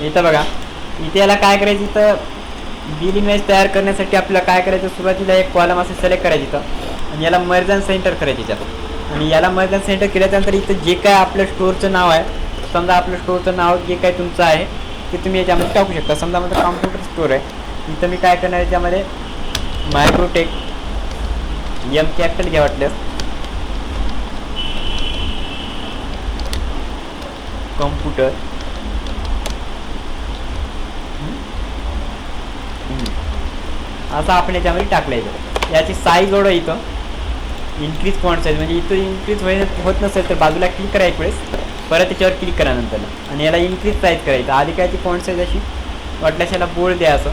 इथं बघा. इथे याला काय करायचं इथं? बिल इमेज तयार करण्यासाठी आपल्याला काय करायचं? सुरुवातीला एक कॉलम असं सिलेक्ट करायचं इथं. आणि याला मर्जन सेंटर करायचं याच्यात आणि याला मर्जन सेंटर केल्याच्यानंतर इथं जे काय आपलं स्टोअरचं नाव आहे समजा आपलं स्टोअरचं नाव जे काय तुमचं आहे ते तुम्ही याच्यामध्ये टाकू शकता. समजा माझं कॉम्प्युटर स्टोअर आहे. इथं मी काय करणार याच्यामध्ये? मायक्रोटेक एम कॅपिटल घ्या वाटल्यास कॉम्प्युटर असं आपण याच्यामध्ये टाकलं इथं याची साईज एवढं इथं. इन्क्रीज पॉईंट साईज म्हणजे इथं इन्क्रीज होय होत नसेल तर बाजूला क्लिक करा एक वेळेस. परत त्याच्यावर क्लिक करा नंतर. आणि याला इन्क्रीज साईज करायचं आधी काय ती पॉईंट साईज अशी? वाटल्यास याला बोर्ड द्या असं.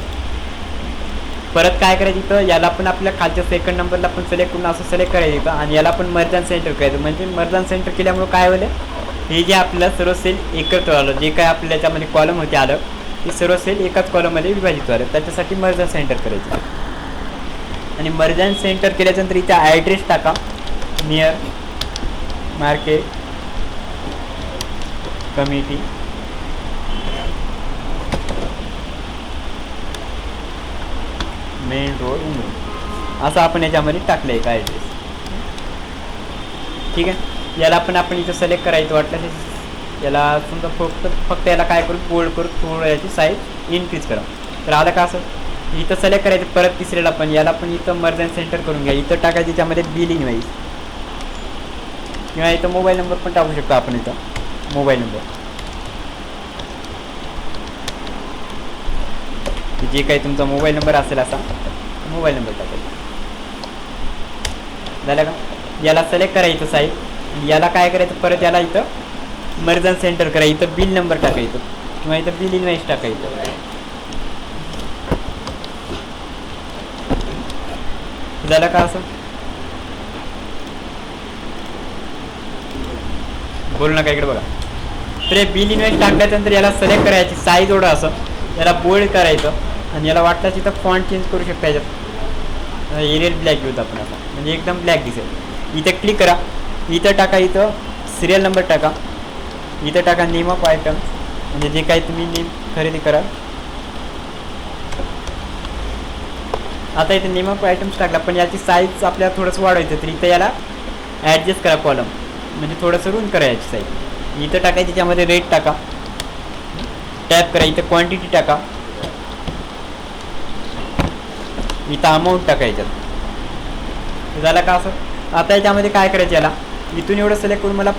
परत काय करायचं इथं? याला पण आपल्या खालच्या सेकंड नंबरला पण सिलेक्ट करून असं सिलेक्ट करायचं इथं. आणि याला पण मर्जन सेंटर करायचं. म्हणजे मर्जन सेंटर केल्यामुळं काय होईल? हे जे आपलं सर्व सेल एकत्र आलं. जे काय आपल्या याच्यामध्ये कॉलम होते आलं. ही सर्व सेल एकाच कॉलममध्ये विभाजित. झालं त्याच्यासाठी मर्जन सेंटर करायचं. आणि मर्जन सेंटर केल्याच्यानंतर इथे ॲड्रेस टाका. Near market committee main road Umru असं आपण याच्यामध्ये टाकलं आहे का ॲड्रेस ठीक आहे? याला पण आपण इथं सिलेक्ट करायचं वाटलं याला समजा फक्त फक्त याला काय करू? फोल्ड करू थोडं याची साईज इन्क्रीज करा. तर आलं का असं? इथं सिलेक्ट करायचं परत तिसऱ्याला पण याला पण इथं मर्जन सेंटर करून घ्या. इथं टाकायचं त्यामध्ये बिलिंग वाईज किंवा इथं मोबाईल नंबर पण टाकू शकतो आपण इथं. मोबाईल नंबर जे काही तुमचा मोबाईल नंबर असेल असा मोबाईल नंबर टाकायचा झालं का? याला सिलेक्ट करायचं साईज याला काय करायचं? परत याला इथं मर्जन सेंटर करा इथं बिल नंबर टाकायचं किंवा इथं बिल इन्व्हेस्ट टाकायचं झालं का असं? बोल नका इकडे बघा. तर हे बिल इन्व्हेस्ट टाकल्यानंतर याला सिलेक्ट करायची साईज एवढं असं. याला बोल्ड करायचं आणि याला वाटतं तिथं फॉन्ट चेंज करू शकता याच्यात. एरियल ब्लॅक घेऊत आपण आता. म्हणजे एकदम ब्लॅक दिसेल. इथं क्लिक करा. इथं टाका इथं सिरियल नंबर टाका. इथं टाका नेम ऑफ आयटम म्हणजे जे काही तुम्ही नेम खरेदी करा आता इथे नेम ऑफ आयटम्स टाकला पण याची साईज आपल्याला थोडंसं वाढवायचं तर इथं याला ॲडजस्ट करा कॉलम म्हणजे थोडंसं रूम करा याची साईज इथं टाकायची त्याच्यामध्ये रेट टाका. टॅप करा इथं क्वांटिटी टाका. इथं अमाऊंट टाकायच्यात झालं का असं? आता याच्यामध्ये काय करायचं याला? इथून एवढं सिलेक्ट करून मला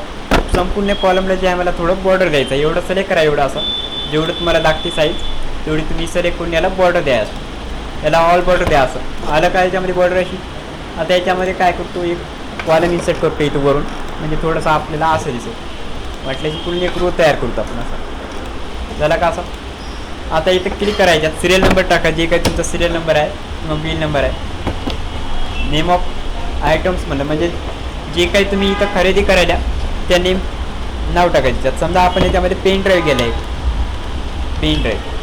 संपूर्ण कॉलमला जे आहे मला थोडं बॉर्डर द्यायचं आहे. एवढं सिलेक्ट करा एवढं असं. जेवढं तुम्हाला लागते साईज तेवढी तुम्ही सिलेक्ट करून याला बॉर्डर द्या असं. याला ऑल बॉर्डर द्या असं. आलं का याच्यामध्ये बॉर्डर अशी? आता याच्यामध्ये काय करतो एक कॉलम इन्सर्ट करतो इथं वरून. म्हणजे थोडंसं आपल्याला असं दिसेल. वाटल्याची पूर्ण एक रो तयार करतो आपण असं. झाला का असं? आता इथं क्लिक करायच्यात. सिरियल नंबर टाका. जे काही तुमचा सिरियल नंबर आहे किंवा बिल नंबर आहे. नेम ऑफ आयटम्स म्हणलं. म्हणजे जे काही तुम्ही इथं खरेदी करायला त्यांनी नाव टाकायचं. त्यात समजा आपण याच्यामध्ये पेन ड्राईव्ह गेला आहे पेन ड्राईव्ह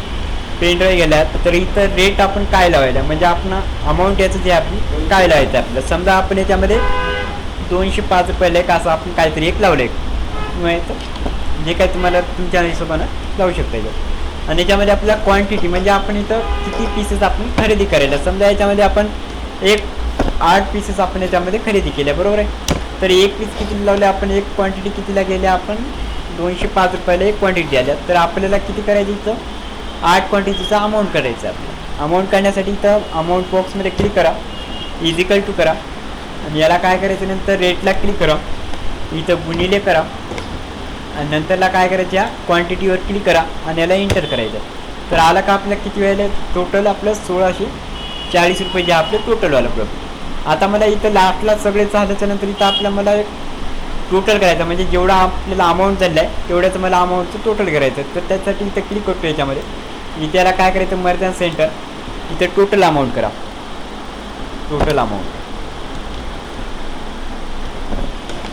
पेन ड्राईव्ह गेल्या तर इथं रेट आपण काय लावायला? म्हणजे आपण अमाऊंट याचं जे आपली काय लावायचं आपलं? समजा आपण याच्यामध्ये दोनशे पाच रुपयाला एक असं आपण काहीतरी एक लावलं आहे जे काय तुम्हाला तुमच्या हिशोबानं लावू शकता येईल. आणि याच्यामध्ये आपल्याला क्वांटिटी म्हणजे आपण इथं किती पीसेस आपण खरेदी करायला? समजा याच्यामध्ये आपण एक आठ पीसेस आपण याच्यामध्ये खरेदी केल्या बरोबर आहे? तर एक पीस किती लावले आपण? एक क्वांटिटी कितीला गेल्या आपण? दोनशे पाच रुपयाला एक क्वांटिटी आल्या तर आपल्याला किती करायची इथं? आठ क्वांटिटीचा अमाऊंट करायचं आहे आपल्याला. अमाऊंट करण्यासाठी इथं अमाऊंट बॉक्समध्ये क्लिक करा. इजिकल टू करा. आणि याला काय करायचं? नंतर रेटला क्लिक करा. इथं गुणिले करा. आणि नंतरला काय करायचं? या क्वांटिटीवर क्लिक करा. आणि याला एंटर करायचं. तर आला का आपल्याला किती वेळेला? टोटल आपलं सोळाशे चाळीस रुपये जे आपलं टोटल आलं प्रॉफिट आता मला इथं लास्टला सगळे झाल्याच्यानंतर इथं आपल्या मला टोटल करायचं म्हणजे जेवढा आपल्याला अमाऊंट झालाय आहे तेवढ्याचं मला अमाऊंटचं टोटल करायचं तर त्यासाठी इथं क्लिक करतो याच्यामध्ये. इथे याला काय करायचं मर्जन सेंटर इथे टोटल अमाऊंट करा. टोटल अमाऊंट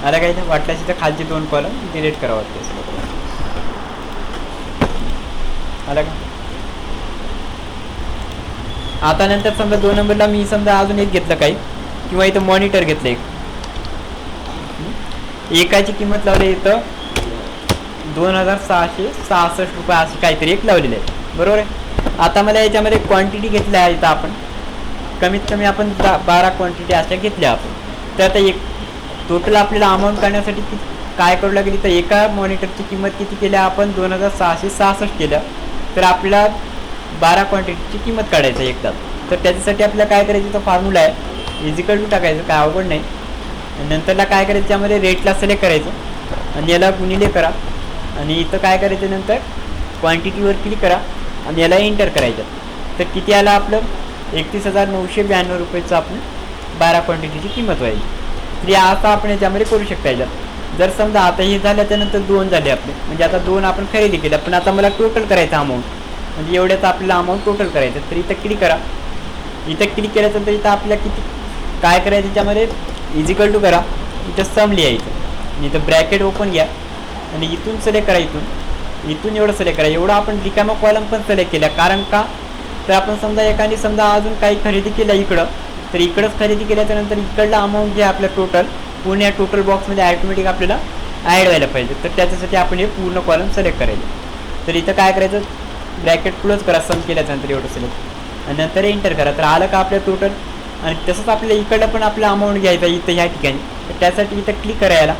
आता काय वाटल्यास इथं खालचे दोन कॉलम डिलीट करावं वाटते आलं का? आता नंतर समजा दोन नंबरला मी समजा अजून एक घेतलं काही. किंवा इथं मॉनिटर घेतलं एक. एकाची किंमत लावली इथं दोन हजार सहाशे सहासष्ट रुपये असं काहीतरी एक लावलेलं आहे बरोबर आहे? आता मला याच्यामध्ये क्वांटिटी घेतल्या आहे इथं आपण. कमीत कमी आपण बारा क्वांटिटी अशा घेतल्या आपण. तर आता एक टोटल आपल्याला अमाऊंट काढण्यासाठी किती काय करू लागेल तर एका मॉनिटरची किंमत किती केल्या आपण? दोन हजार सहाशे सहासष्ट केल्या. तर आपल्याला बारा क्वांटिटीची किंमत काढायचं आहे एकदा. तर त्याच्यासाठी आपल्याला काय करायचं? तर फॉर्म्युला आहे. इजिकल टू टाकायचं काय अवघड नाही. आणि नंतरला काय करायचं त्यामध्ये रेटला सिलेक्ट करायचं. आणि याला गुणिले करा. आणि इथं काय करायचं नंतर क्वांटिटीवर क्लिक करा. आणि याला एंटर करायचं. तर किती आलं आपलं? एकतीस हजार नऊशे ब्याण्णव रुपयेचं आपण बारा क्वांटिटीची किंमत व्हायची तर या आता आपण याच्यामध्ये करू शकता याच्यात. जर समजा आता हे झालं त्यानंतर दोन झाले आपले. म्हणजे आता दोन आपण खरेदी केल्या पण आता मला टोटल करायचं अमाऊंट म्हणजे एवढ्याचं आपल्याला अमाऊंट टोटल करायचं तर इथं क्लिक करा. इथं क्लिक केल्यानंतर इथं आपल्याला किती काय करायचं त्याच्यामध्ये इजिकल टू करा. इथं सम लिहायचं. इथं ब्रॅकेट ओपन घ्या. आणि इथून सिलेक्ट करा इथून. इथून एवढं सिलेक्ट करा. एवढं आपण रिकामा कॉलम पण सिलेक्ट केल्या. कारण का? तर आपण समजा एखादी समजा अजून काही खरेदी केल्या इकडं. तर इकडंच खरेदी केल्याच्यानंतर इकडला अमाऊंट जे आपलं टोटल पूर्ण या टोटल बॉक्समध्ये ॲटोमॅटिक आपल्याला ॲड व्हायला पाहिजे. तर त्याच्यासाठी आपण हे पूर्ण कॉलम सिलेक्ट करायचं. तर इथं काय करायचं? ब्रॅकेट क्लोज करा. सम केल्याच्यानंतर एवढं सिलेक्ट आणि नंतर एंटर करा. तर आलं का आपलं टोटल आणि तसंच आपल्या इकडं पण आपलं अमाऊंट घ्यायचं इथं ह्या ठिकाणी. तर त्यासाठी इथं क्लिक करायला.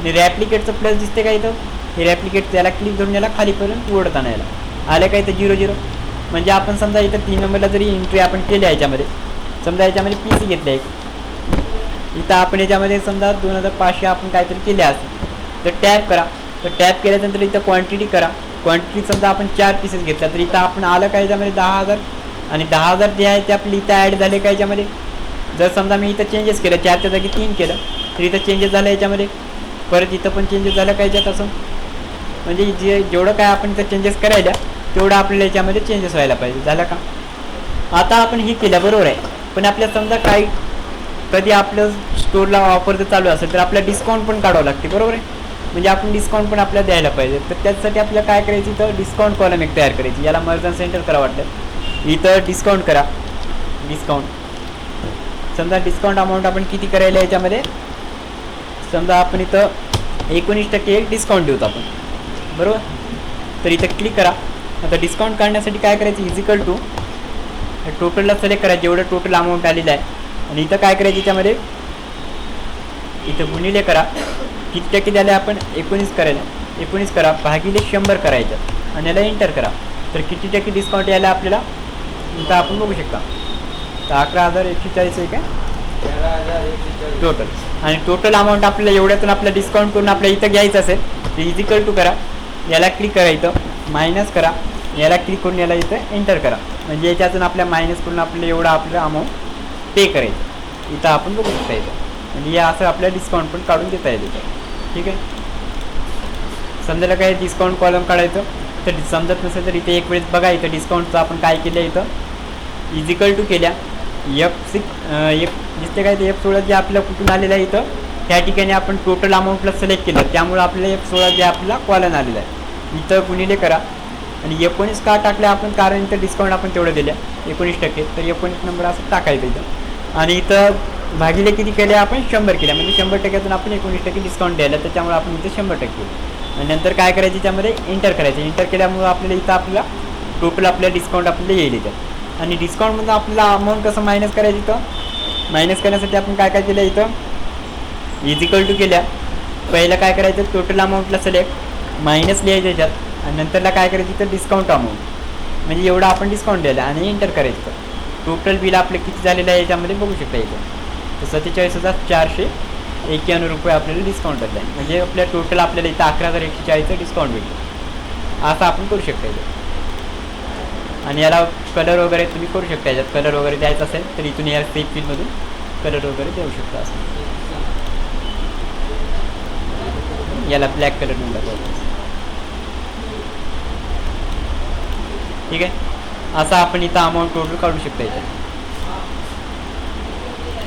आणि रॅप्लिकेटचं प्लस दिसते का इथं? हे रॅप्लिकेट त्याला क्लिक करून याला खालीपर्यंत ओढत आणायला. आलं का इथं झिरो झिरो म्हणजे आपण समजा इथं तीन नंबरला जरी एंट्री आपण केली आहे याच्यामध्ये. समजा याच्यामध्ये पी सी घेतलं एक इथं आपण याच्यामध्ये समजा दोन हजार पाचशे आपण काहीतरी केले असेल. तर टॅप करा. तर टॅप केल्यानंतर इथं क्वांटिटी करा. क्वांटिटी समजा आपण चार पीसेस घेतल्या. तर इथं आपण आलं का याच्यामध्ये दहा हजार? आणि दहा हजार जे आहे ते आपले इथं ॲड झाले का याच्यामध्ये? जर समजा मी इथं चेंजेस केलं चारच्या जागी तीन केलं तर इथं चेंजेस झालं याच्यामध्ये. परत इथं पण चेंजेस झालं का याच्यात असं? म्हणजे जे जेवढं काय आपण इथं चेंजेस करायला तेवढं आपल्याला याच्यामध्ये चेंजेस व्हायला पाहिजे. झालं का? आता आपण हे केलं बरोबर आहे. पण आपल्या समजा काही कधी आपलं स्टोरला ऑफर जर चालू असेल तर आपल्याला डिस्काउंट पण काढावं लागते बरोबर आहे? म्हणजे आपण डिस्काउंट पण आपल्याला द्यायला पाहिजे. तर त्याच्यासाठी आपल्याला काय करायचं इथं? डिस्काउंट कॉलम एक तयार करायची. याला मर्जन सेंटर करा वाटतं. इथं डिस्काउंट करा. डिस्काउंट समजा डिस्काउंट अमाऊंट आपण किती करायला याच्यामध्ये? समजा आपण इथं एकोणीस टक्के एक डिस्काउंट देऊ आपण. बरोबर? तर इथं क्लिक करा. आता डिस्काउंट काढण्यासाठी काय करायचं? इजिकल टू टोटलला सिलेक्ट करा. जेवढं टोटल अमाऊंट आलेलं आहे. आणि इथं काय करायचं याच्यामध्ये? इथं गुणिले करा. किती टक्के द्यायला आपण? एकोणीस करायला. एकोणीस करा. भागिले शंभर करायचं. आणि याला एंटर करा. तर किती टक्के डिस्काउंट यायला आपल्याला? इथं आपण बघू शकता. तर अकरा हजार एकशे चाळीस आहे काय टोटल आणि टोटल अमाऊंट आपल्याला एवढ्यातून आपलं डिस्काउंट करून आपल्या इथं घ्यायचं असेल तर इजिकल टू करा. याला क्लिक करा इथं. मायनस करा. याला क्लिक करून याला इथं एंटर करा. म्हणजे याच्यातून आपल्या मायनस करून आपल्याला एवढं आपलं अमाऊंट पे करायचं इथं आपण बघू शकता इथं. म्हणजे या असं आपल्याला डिस्काउंट पण काढून देता येते ठीक आहे? समजायला काय डिस्काउंट कॉलम काढायचं? तर समजत नसेल तर इथे एक वेळेस बघा इथं डिस्काउंटचं आपण काय केलं इथं? इजिकल टू केल्या. एफ सिक्स एफ दिसते काय ते एफ सोळा जे आपल्या कुठून आलेलं आहे इथं त्या ठिकाणी आपण टोटल अमाऊंटला सिलेक्ट केलं. त्यामुळे आपल्याला एफ सोळा जे आपला कॉलन आलेला आहे. इथं गुणिले करा. आणि एकोणीस का टाकलं आपण? कारण इथं डिस्काउंट आपण तेवढं दिलं एकोणीस टक्के. तर एकोणीस नंबर असं टाकायचं इथं. आणि इथं भागिले किती केले आपण? शंभर केल्या म्हणजे शंभर टक्क्यातून आपण एकोणीस टक्के डिस्काउंट द्यायला. त्याच्यामुळे आपण इथं शंभर टक्के. आणि नंतर काय करायचं? त्यामध्ये एंटर करायचं. एंटर केल्यामुळं आपल्याला इथं आपला टोटल आपल्या डिस्काउंट आपल्याला येईल इथं. आणि डिस्काउंटमधून आपल्याला अमाऊंट कसं मायनस करायचं इथं? मायनस करण्यासाठी आपण काय काय केलं इथं? इजिकल टू केल्या. पहिलं काय करायचं? टोटल अमाऊंटला सिलेक्ट मायनस लिहायचं याच्यात. आणि नंतरला काय करायचं? इथं डिस्काउंट अमाऊंट म्हणजे एवढं आपण डिस्काउंट द्यायला आणि एंटर करायचं टोटल बिल आपलं किती झालेलं आहे याच्यामध्ये बघू शकता इथं. तर सत्तेचाळीस हजार चारशे एक्क्याण्णव रुपये आपल्याला डिस्काउंट आहे. म्हणजे आपल्या टोटल आपल्याला इथं अकरा हजार एकशे चाळीसचं डिस्काउंट भेटलं. असं आपण करू शकता इथं. आणि याला कलर वगैरे तुम्ही करू शकता. याच्यात कलर वगैरे द्यायचा असेल तर इथून या स्ट्रीप पिनमधून कलर वगैरे देऊ शकता असं. याला ब्लॅक कलर म्हणून ठीक आहे? असं आपण इथं अमाऊंट टोटल काढू शकता याच्यात.